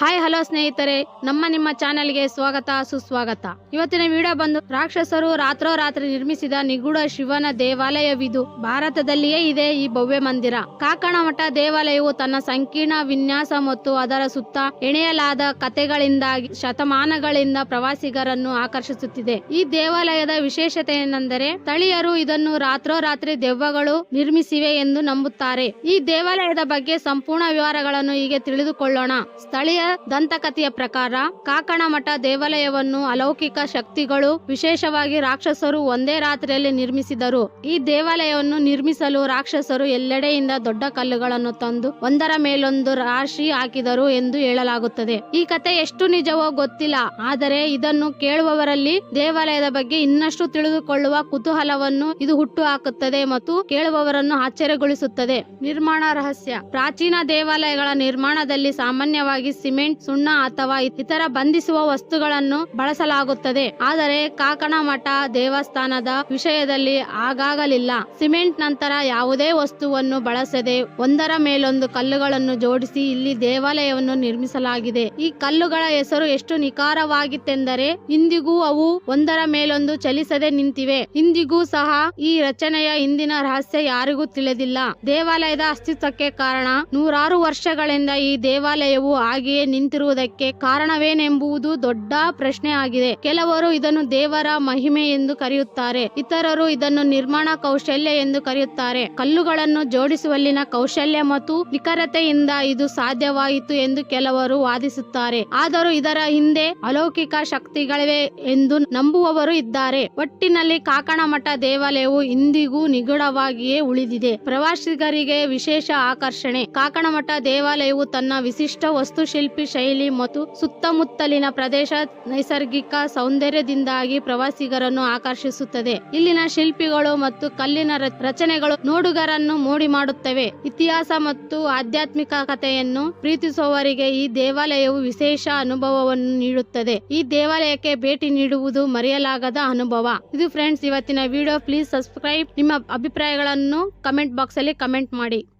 Hi, hello ಸ್ನೇಹಿತರೆ. ನಮ್ಮ ನಿಮ್ಮ ಚಾನೆಲ್ಗೆ ಸ್ವಾಗತ, ಸುಸ್ವಾಗತ. ಇವತ್ತಿನ ವಿಡಿಯೋ ಬಂದು ರಾಕ್ಷಸರು ರಾತ್ರೋರಾತ್ರಿ ನಿರ್ಮಿಸಿದ ನಿಗೂಢ ಶಿವನ ದೇವಾಲಯವಿದು. ಭಾರತದಲ್ಲಿಯೇ ಇದೆ ಈ ಭವ್ಯ ಮಂದಿರ. ಕಾಕಣಮಠ ದೇವಾಲಯವು ತನ್ನ ಸಂಕೀರ್ಣ ವಿನ್ಯಾಸ ಮತ್ತು ಅದರ ಸುತ್ತ ಎಣೆಯಲಾದ ಕಥೆಗಳಿಂದಾಗಿ ಶತಮಾನಗಳಿಂದ ಪ್ರವಾಸಿಗರನ್ನು ಆಕರ್ಷಿಸುತ್ತಿದೆ. ಈ ದೇವಾಲಯದ ವಿಶೇಷತೆ ಏನೆಂದರೆ ಸ್ಥಳೀಯರು ಇದನ್ನು ರಾತ್ರೋರಾತ್ರಿ ದೆವ್ವಗಳು ನಿರ್ಮಿಸಿವೆ ಎಂದು ನಂಬುತ್ತಾರೆ. ಈ ದೇವಾಲಯದ ಬಗ್ಗೆ ಸಂಪೂರ್ಣ ವಿವರಗಳನ್ನು ಹೀಗೆ ತಿಳಿದುಕೊಳ್ಳೋಣ. ಸ್ಥಳೀಯ ದಂತಕಥೆಯ ಪ್ರಕಾರ ಕಾಕಣಮಠ ದೇವಾಲಯವನ್ನು ಅಲೌಕಿಕ ಶಕ್ತಿಗಳು, ವಿಶೇಷವಾಗಿ ರಾಕ್ಷಸರು ಒಂದೇ ರಾತ್ರಿಯಲ್ಲಿ ನಿರ್ಮಿಸಿದರು. ಈ ದೇವಾಲಯವನ್ನು ನಿರ್ಮಿಸಲು ರಾಕ್ಷಸರು ಎಲ್ಲೆಡೆಯಿಂದ ದೊಡ್ಡ ಕಲ್ಲುಗಳನ್ನು ತಂದು ಒಂದರ ಮೇಲೊಂದು ರಾಶಿ ಹಾಕಿದರು ಎಂದು ಹೇಳಲಾಗುತ್ತದೆ. ಈ ಕತೆ ಎಷ್ಟು ನಿಜವೋ ಗೊತ್ತಿಲ್ಲ, ಆದರೆ ಇದನ್ನು ಕೇಳುವವರಲ್ಲಿ ದೇವಾಲಯದ ಬಗ್ಗೆ ಇನ್ನಷ್ಟು ತಿಳಿದುಕೊಳ್ಳುವ ಕುತೂಹಲವನ್ನು ಇದು ಹುಟ್ಟು ಹಾಕುತ್ತದೆ ಮತ್ತು ಕೇಳುವವರನ್ನು ಆಶ್ಚರ್ಯಗೊಳಿಸುತ್ತದೆ. ನಿರ್ಮಾಣ ರಹಸ್ಯ. ಪ್ರಾಚೀನ ದೇವಾಲಯಗಳ ನಿರ್ಮಾಣದಲ್ಲಿ ಸಾಮಾನ್ಯವಾಗಿ ಸಿಮೆಂಟ್ ಸುಣ್ಣ ಅಥವಾ ಇತರ ಬಂಧಿಸುವ ವಸ್ತುಗಳನ್ನು ಬಳಸಲಾಗುತ್ತದೆ. ಆದರೆ ಕಾಕಣ ಮಠ ದೇವಸ್ಥಾನದ ವಿಷಯದಲ್ಲಿ ಆಗಾಗಲಿಲ್ಲ ಸಿಮೆಂಟ್ ನಂತರ ಯಾವುದೇ ವಸ್ತುವನ್ನು ಬಳಸದೆ ಒಂದರ ಮೇಲೊಂದು ಕಲ್ಲುಗಳನ್ನು ಜೋಡಿಸಿ ಇಲ್ಲಿ ದೇವಾಲಯವನ್ನು ನಿರ್ಮಿಸಲಾಗಿದೆ. ಈ ಕಲ್ಲುಗಳ ಹೆಸರು ಎಷ್ಟು ನಿಖಾರವಾಗಿತ್ತೆಂದರೆ, ಇಂದಿಗೂ ಅವು ಒಂದರ ಮೇಲೊಂದು ಚಲಿಸದೆ ನಿಂತಿವೆ. ಇಂದಿಗೂ ಸಹ ಈ ರಚನೆಯ ಹಿಂದಿನ ರಹಸ್ಯ ಯಾರಿಗೂ ತಿಳಿದಿಲ್ಲ. ದೇವಾಲಯದ ಅಸ್ತಿತ್ವಕ್ಕೆ ಕಾರಣ ನೂರಾರು ವರ್ಷಗಳಿಂದ ಈ ದೇವಾಲಯವು ಹಾಗೆಯೇ ನಿಂತಿರುವುದಕ್ಕೆ ಕಾರಣವೇನೆಂಬುದು ದೊಡ್ಡ ಪ್ರಶ್ನೆ ಆಗಿದೆ ಕೆಲವರು ಇದನ್ನು ದೇವರ ಮಹಿಮೆ ಎಂದು ಕರೆಯುತ್ತಾರೆ. ಇತರರು ಇದನ್ನು ನಿರ್ಮಾಣ ಕೌಶಲ್ಯ ಎಂದು ಕರೆಯುತ್ತಾರೆ. ಕಲ್ಲುಗಳನ್ನು ಜೋಡಿಸುವಲ್ಲಿನ ಕೌಶಲ್ಯ ಮತ್ತು ನಿಖರತೆಯಿಂದ ಇದು ಸಾಧ್ಯವಾಯಿತು ಎಂದು ಕೆಲವರು ವಾದಿಸುತ್ತಾರೆ. ಆದರೂ ಇದರ ಹಿಂದೆ ಅಲೌಕಿಕ ಶಕ್ತಿಗಳಿವೆ ಎಂದು ನಂಬುವವರು ಇದ್ದಾರೆ. ಒಟ್ಟಿನಲ್ಲಿ ಕಾಕಣಮಠ ದೇವಾಲಯವು ಇಂದಿಗೂ ನಿಗೂಢವಾಗಿಯೇ ಉಳಿದಿದೆ. ಪ್ರವಾಸಿಗರಿಗೆ ವಿಶೇಷ ಆಕರ್ಷಣೆ. ಕಾಕಣಮಠ ದೇವಾಲಯವು ತನ್ನ ವಿಶಿಷ್ಟ ವಸ್ತುಶಿಲ್ಪಿ ಶೈಲಿ ಮತ್ತು ಸುತ್ತಮುತ್ತಲಿನ ಪ್ರದೇಶ ನೈಸರ್ಗಿಕ ಸೌಂದರ್ಯದಿಂದಾಗಿ ಪ್ರವಾಸಿಗರನ್ನು ಆಕರ್ಷಿಸುತ್ತದೆ. ಇಲ್ಲಿನ ಶಿಲ್ಪಿಗಳು ಮತ್ತು ಕಲ್ಲಿನ ರಚನೆಗಳು ನೋಡುಗರನ್ನು ಮೋಡಿ ಮಾಡುತ್ತವೆ. ಇತಿಹಾಸ ಮತ್ತು ಆಧ್ಯಾತ್ಮಿಕ ಕಥೆಯನ್ನು ಪ್ರೀತಿಸುವವರಿಗೆ ಈ ದೇವಾಲಯವು ವಿಶೇಷ ಅನುಭವವನ್ನು ನೀಡುತ್ತದೆ. ಈ ದೇವಾಲಯಕ್ಕೆ ಭೇಟಿ ನೀಡುವುದು ಮರೆಯಲಾಗದ ಅನುಭವ. ಇದು ಫ್ರೆಂಡ್ಸ್, ಇವತ್ತಿನ ವಿಡಿಯೋ. Please subscribe. ನಿಮ್ಮ ಅಭಿಪ್ರಾಯಗಳನ್ನು ಕಮೆಂಟ್ ಬಾಕ್ಸ್ ಅಲ್ಲಿ ಕಮೆಂಟ್ ಮಾಡಿ.